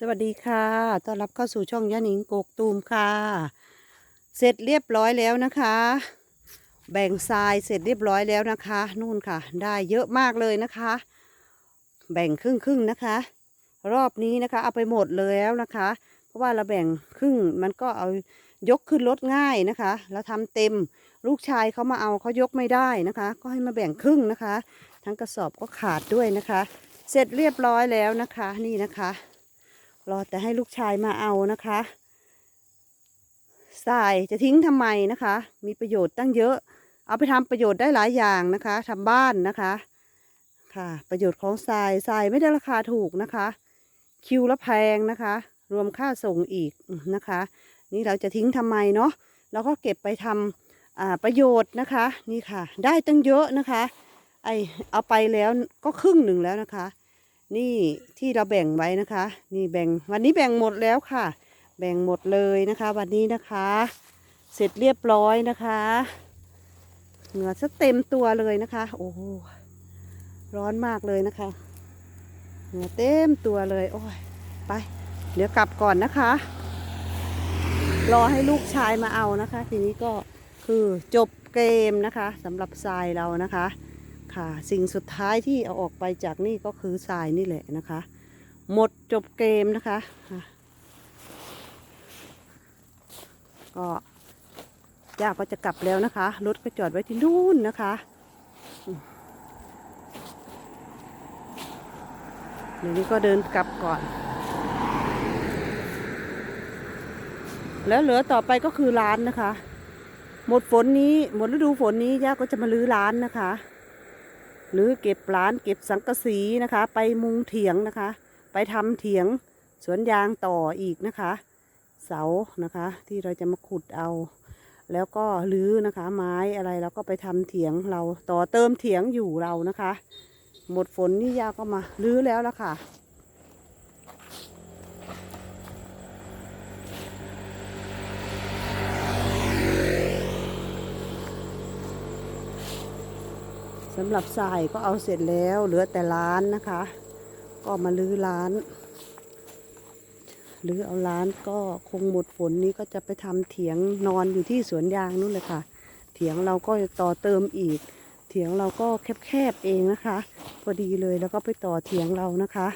สวัสดีค่ะ ต้อนรับเข้าสู่ช่องย่าหนิงโกกตูมค่ะ เสร็จเรียบร้อยแล้วนะคะ แบ่งทรายเสร็จเรียบร้อยแล้วนะคะ นู่นค่ะ ได้เยอะมากเลยนะคะ แบ่งครึ่งครึ่งๆนะคะ รอบนี้นะคะ เอาไปหมดเลยแล้วนะคะ เพราะว่าเราแบ่งครึ่งมันก็เอายกขึ้นรถง่ายนะคะแล้วทำเต็มลูกชายเขามาเอาเขายกไม่ได้นะคะ ก็ให้มาแบ่งครึ่งนะคะ ทั้งกระสอบก็ขาดด้วยนะคะ เสร็จเรียบร้อยแล้วนะคะ นี่นะคะ รอแต่ให้ลูกชายมาเอานะคะทรายจะทิ้งทำไมนะคะ มีประโยชน์ตั้งเยอะ เอาไปทำประโยชน์ได้หลายอย่างนะคะทำบ้านนะคะ ค่ะ ประโยชน์ของทรายทรายไม่ได้ราคาถูกนะคะ คิวละแพงนะคะ รวมค่าส่งอีกนะคะ นี่เราจะทิ้งทำไมเนาะเราก็เก็บไปทำอ่าประโยชน์นะคะ นี่ค่ะ ได้ตั้งเยอะนะคะ ไอเอาไปแล้วก็ครึ่งหนึ่งแล้วนะคะ นี่ที่เราแบ่งไว้นะคะ นี่แบ่งวันนี้แบ่งหมดแล้วค่ะ แบ่งหมดเลยนะคะ วันนี้นะคะ เสร็จเรียบร้อยนะคะเหงื่อซะเต็มตัวเลยนะคะ โอ้ร้อนมากเลยนะคะเหงื่อเต็มตัวเลยโอ้ยไป เดี๋ยวกลับก่อนนะคะ รอให้ลูกชายมาเอานะคะ ทีนี้ก็คือจบเกมนะคะสำหรับทรายเรานะคะ ค่ะ สิ่งสุดท้ายที่เอาออกไปจากนี่ก็คือทรายนี่แหละนะคะ หมดจบเกมนะคะ ก็ย่าก็จะกลับแล้วนะคะ รถก็จอดไว้ที่นู่นนะคะเดี๋ยวนี้ก็เดินกลับก่อน แล้วเหลือต่อไปก็คือร้านนะคะ หมดฝนนี้ หมดฤดูฝนนี้ย่าก็จะมาลื้อร้านนะคะ หรือเก็บร้านเก็บสังกะสีนะคะ ไปมุงเถียงนะคะ ไปทำเถียงสวนยางต่ออีกนะคะ เสานะคะที่เราจะมาขุดเอา แล้วก็รื้อนะคะ ไม้อะไรเราก็ไปทำเถียงเราต่อเติมเถียงอยู่เรานะคะ หมดฝนนี่ยาก็มารื้อแล้วละค่ะ สำหรับทรายก็เอาเสร็จแล้วเหลือแต่ร้านนะคะ ก็มาลื้อร้านหรือเอาร้านก็คงหมดฝนนี้ก็จะไปทำเถียงนอนอยู่ที่สวนยางนู่นเลยค่ะ เถียงเราก็ต่อเติมอีก เถียงเราก็แคบๆเองนะคะ พอดีเลยแล้วก็ไปต่อเถียงเรานะคะ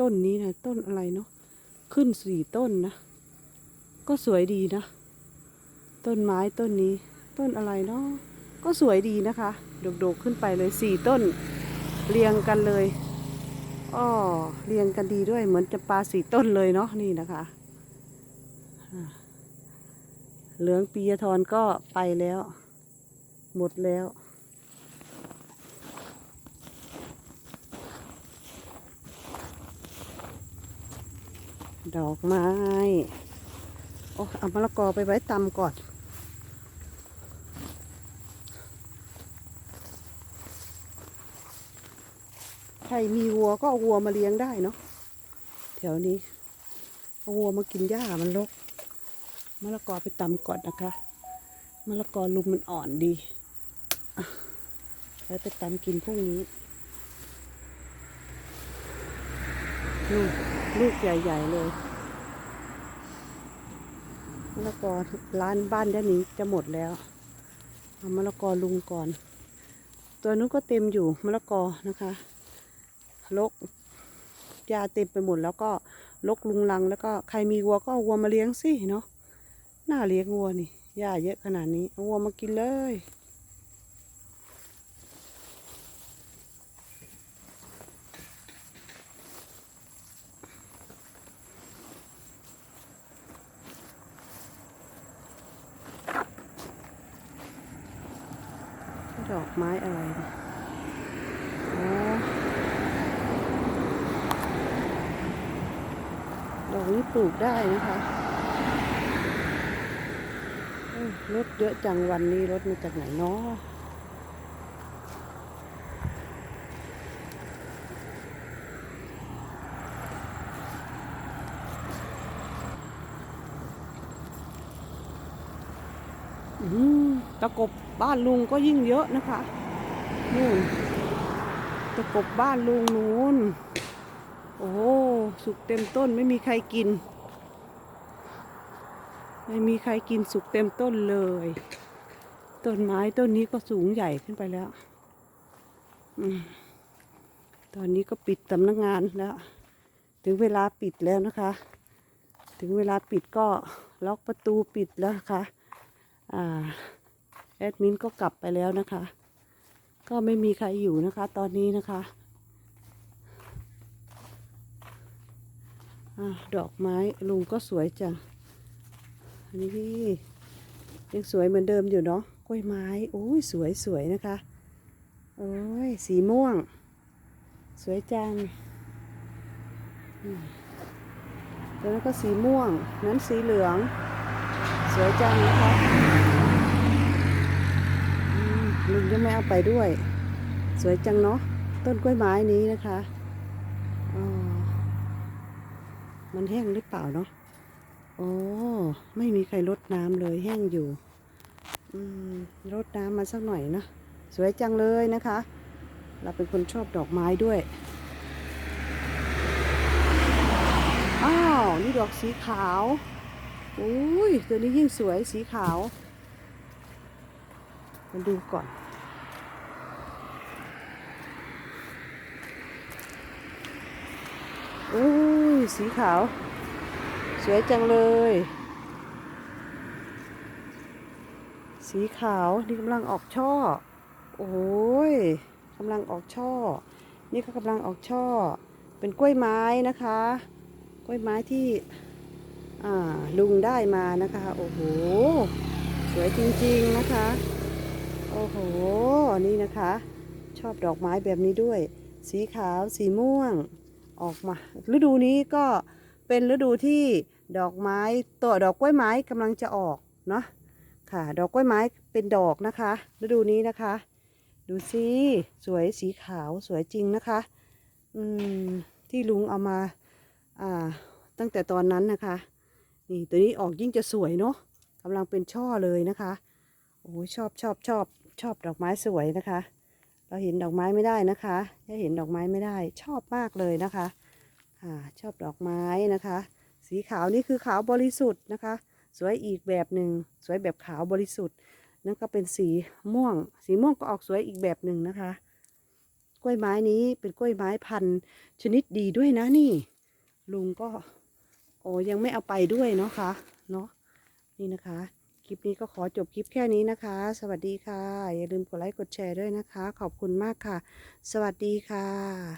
ต้นนี้นะต้นอะไรเนาะ ขึ้นสี่ต้นนะ ก็สวยดีนะ ต้นไม้ต้นนี้ ต้นอะไรเนาะก็สวยดีนะคะ โดกๆขึ้นไปเลยสี่ต้น เรียงกันเลยอ้อเรียงกันดีด้วยเหมือนจะปลาสี่ต้นเลยเนาะนี่นะคะเหลืองปียทรก็ไปแล้ว หมดแล้ว ดอกไม้โอ้เอามะละกอไปไว้ตำก่อน ใครมีวัวก็เอาวัวมาเลี้ยงได้เนาะแถวนี้เอาวัวมากินหญ้ามันรกมะละกอไปตำก่อนนะคะมะละกอลุมมันอ่อนดีไว้ไปตำกินพรุ่งนี้ลูก ลูกใหญ่ ๆ เลยมะละกอร้านบ้านด้านนี้จะหมดแล้วเอามะละกอลุงก่อน ตัวนู้นก็เต็มอยู่มะละกอนะคะลกยาเต็มไปหมดแล้วก็ลกลุงลัง แล้วก็ใครมีวัวก็เอาวัวมาเลี้ยงสิเนาะน่าเลี้ยงวัวนี่หญ้าเยอะขนาดนี้เอาวัวมากินเลย อกไม้อะไรเนี่ยดอกนี้ปลูกได้นะคะรถเยอะจังวันนี้รถมาจากไหนเนาะอืมตะกบ บ้านลุงก็ยิ่งเยอะนะคะนู่นตะกบบ้านลุงนู้น โอ้สุกเต็มต้นไม่มีใครกิน ไม่มีใครกินสุกเต็มต้นเลย ต้นไม้ต้นนี้ก็สูงใหญ่ขึ้นไปแล้วอตอนนี้ก็ปิดสำนักงานแล้ว ถึงเวลาปิดแล้วนะคะ ถึงเวลาปิดก็ล็อกประตูปิดแล้วนะคะอ่า แอดมินก็กลับไปแล้วนะคะ ก็ไม่มีใครอยู่นะคะ ตอนนี้นะคะอดอกไม้ลุงก็สวยจังอันนี้ยังสวยเหมือนเดิมอยู่เนาะกล้วยไม้โอ้ยสวยสวยนะคะโอ้ยสีม่วง สวยจังแล้วก็สีม่วงนั้นสีเหลือง สวยจังนะคะ ลุงยังไม่เอาไปด้วย สวยจังเนาะต้นกล้วยไม้นี้นะคะมันแห้งหรือเปล่าเนาะโอ้ไม่มีใครรดน้ำเลยแห้งอยู่รดน้ำมาสักหน่อยนะสวยจังเลยนะคะ เราเป็นคนชอบดอกไม้ด้วยอ้าวนี่ดอกสีขาวอุ้ยตัวนี้ยิ่งสวยสีขาวมาดูก่อน อุ้ ยสีขาว สวยจังเลย สีขาว นี่กำลังออกช่อ โอ้ยกำลังออกช่อ นี่ก็กำลังออกช่อ เป็นกล้วยไม้นะคะ กล้วยไม้ที่ลุงได้มานะคะ โอ้โห สวยจริงๆนะคะ โอ้โห นี่นะคะ ชอบดอกไม้แบบนี้ด้วย สีขาว สีม่วง ออกมา ฤดูนี้ก็เป็นฤดูที่ดอกไม้ตัวดอกกล้วยไม้กำลังจะออกเนาะค่ะ ดอกกล้วยไม้เป็นดอกนะคะ ฤดูนี้นะคะ ดูสิสวยสีขาวสวยจริงนะคะ อืมที่ลุงเอามา อ่า ตั้งแต่ตอนนั้นนะคะ นี่ตัวนี้ออกยิ่งจะสวยเนาะกำลังเป็นช่อเลยนะคะโอ้ยชอบชอบชอบชอบดอกไม้สวยนะคะ เราเห็นดอกไม้ไม่ได้นะคะถ้าเห็นดอกไม้ไม่ได้ ชอบมากเลยนะคะค่ะชอบดอกไม้นะคะ สีขาวนี่คือขาวบริสุทธิ์นะคะ สวยอีกแบบหนึ่งสวยแบบขาวบริสุทธิ์นั่นก็เป็นสีม่วง สีม่วงก็ออกสวยอีกแบบหนึ่งนะคะ กล้วยไม้นี้เป็นกล้วยไม้พันธุ์ชนิดดีด้วยนะนี่ ลุงก็ โอ้ยังไม่เอาไปด้วยเนาะคะเนาะนี่นะคะ ลิปนี้ก็ขอจบคลิปแค่นี้นะคะ สวัสดีค่ะ อย่าลืมกดไลค์กดแชร์ด้วยนะคะ ขอบคุณมากค่ะ สวัสดีค่ะ